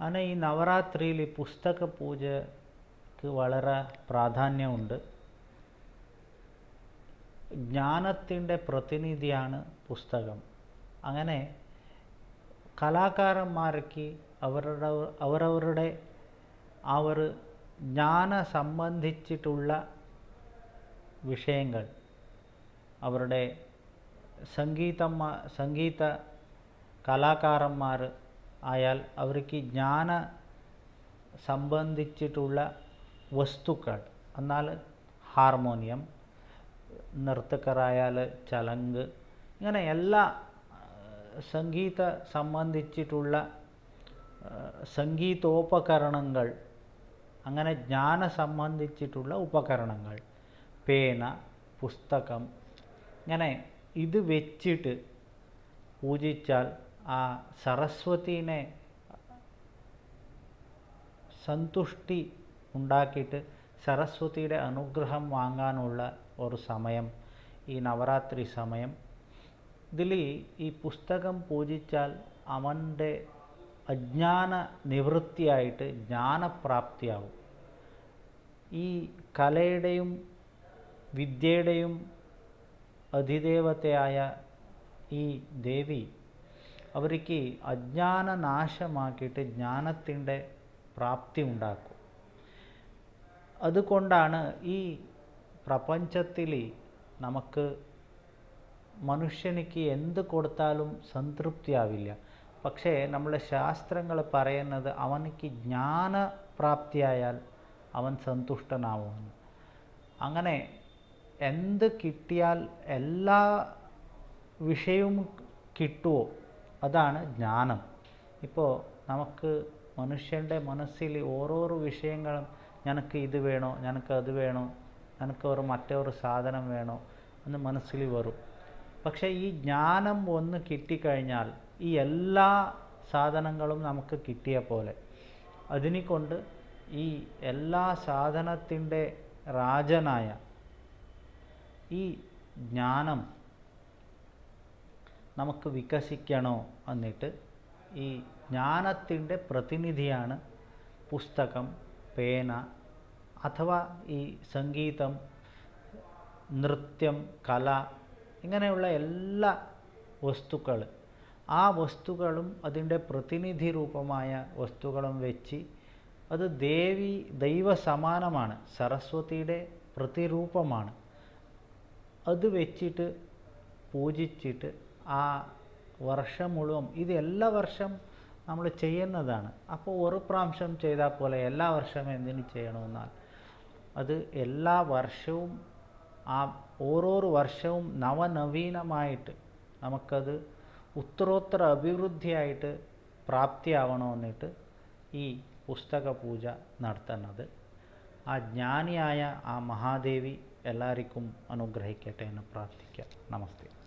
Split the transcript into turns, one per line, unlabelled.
അങ്ങനെ ഈ നവരാത്രിയിൽ ഈ പുസ്തക പൂജക്ക് വളരെ പ്രാധാന്യമുണ്ട്. ജ്ഞാനത്തിന്റെ പ്രതിനിധിയാണ് പുസ്തകം. അങ്ങനെ കലാകാരന്മാർക്ക് അവരുടെ അവരവരുടെ ഒരു ജ്ഞാന സംബന്ധിച്ചിട്ടുള്ള വിഷയങ്ങൾ അവരുടെ സംഗീതം സംഗീത കലാകാരന്മാർ ആയാൽ അവർക്ക് ജ്ഞാന സംബന്ധിച്ചിട്ടുള്ള വസ്തുക്കൾ എന്നാൽ ഹാർമോണിയം നർത്തകരായാൽ ചലങ്ക് ഇങ്ങനെ എല്ലാ സംഗീത സംബന്ധിച്ചിട്ടുള്ള സംഗീതോപകരണങ്ങൾ അങ്ങനെ ജ്ഞാന സംബന്ധിച്ചിട്ടുള്ള ഉപകരണങ്ങൾ പേന പുസ്തകം ഇങ്ങനെ ഇത് വെച്ചിട്ട് പൂജിച്ചാൽ ആ സരസ്വതീനെ സന്തുഷ്ടി ഉണ്ടാക്കിയിട്ട് സരസ്വതിയുടെ അനുഗ്രഹം വാങ്ങാനുള്ള ഒരു സമയം ഈ നവരാത്രി സമയം. ഇതിൽ ഈ പുസ്തകം പൂജിച്ചാൽ അവന്റെ അജ്ഞാന നിവൃത്തിയായിട്ട് ജ്ഞാനപ്രാപ്തിയാവും. ഈ കലയുടെയും വിദ്യയുടെയും അധിദേവതയായ ഈ ദേവി അവർക്ക് അജ്ഞാന നാശമാക്കിയിട്ട് ജ്ഞാനത്തിന്റെ പ്രാപ്തി ഉണ്ടാക്കും. അതുകൊണ്ടാണ് ഈ പ്രപഞ്ചത്തിൽ നമുക്ക് മനുഷ്യനിക്ക് എന്ത് കൊടുത്താലും സംതൃപ്തിയാവില്ല. പക്ഷേ നമ്മുടെ ശാസ്ത്രങ്ങൾ പറയുന്നത് അവനിക്ക് ജ്ഞാനപ്രാപ്തിയായാൽ അവൻ സന്തുഷ്ടനാവുമെന്ന്. അങ്ങനെ എന്ത് കിട്ടിയാൽ എല്ലാ വിഷയവും കിട്ടുമോ അതാണ് ജ്ഞാനം. ഇപ്പോൾ നമുക്ക് മനുഷ്യന്റെ മനസ്സിൽ ഓരോരോ വിഷയങ്ങളും ഞനക്ക് ഇത് വേണോ? ഞനക്ക് അത് വേണോ? ഞനക്ക് ഒരു മറ്റൊരു സാധനം വേണോ? എന്ന് മനസ്സിൽ വരും. പക്ഷേ ഈ ജ്ഞാനം ഒന്ന് കിട്ടിക്കഴിഞ്ഞാൽ ഈ എല്ലാ സാധനങ്ങളും നമുക്ക് കിട്ടിയ പോലെ. അതിനെ കൊണ്ട് ഈ എല്ലാ സാധനത്തിന്റെ രാജനായ ഈ ജ്ഞാനം നമുക്ക് വികസിക്കണോ എന്നിട്ട് ഈ ജ്ഞാനത്തിന്റെ പ്രതിനിധിയാണ് പുസ്തകം പേന അഥവാ ഈ സംഗീതം നൃത്യം കല ഇങ്ങനെയുള്ള എല്ലാ വസ്തുക്കൾ ആ വസ്തുക്കളും അതിന്റെ പ്രതിനിധി രൂപമായ വസ്തുക്കളും വെച്ച് അത് ദേവി ദൈവ സമാനമാണ് സരസ്വതിയുടെ പ്രതിരൂപമാണ്. അത് വെച്ചിട്ട് പൂജിച്ചിട്ട് ആ വർഷം മുഴുവൻ ഇത് എല്ലാ വർഷം നമ്മൾ ചെയ്യുന്നതാണ്. അപ്പോൾ ഒരു പ്രാവശ്യം ചെയ്താൽ പോലെ എല്ലാ വർഷവും എന്തിനു ചെയ്യണമെന്നാൽ അത് എല്ലാ വർഷവും ആ ഓരോരോ വർഷവും നവനവീനമായിട്ട് നമുക്കത് ഉത്തരോത്തര അഭിവൃദ്ധിയായിട്ട് പ്രാപ്തിയാവണമെന്നിട്ട് ഈ പുസ്തക പൂജ നടത്തുന്നത്. ആ ജ്ഞാനിയായ ആ മഹാദേവി എല്ലാവർക്കും അനുഗ്രഹിക്കട്ടെ എന്ന് പ്രാർത്ഥിക്കാം. നമസ്തേ.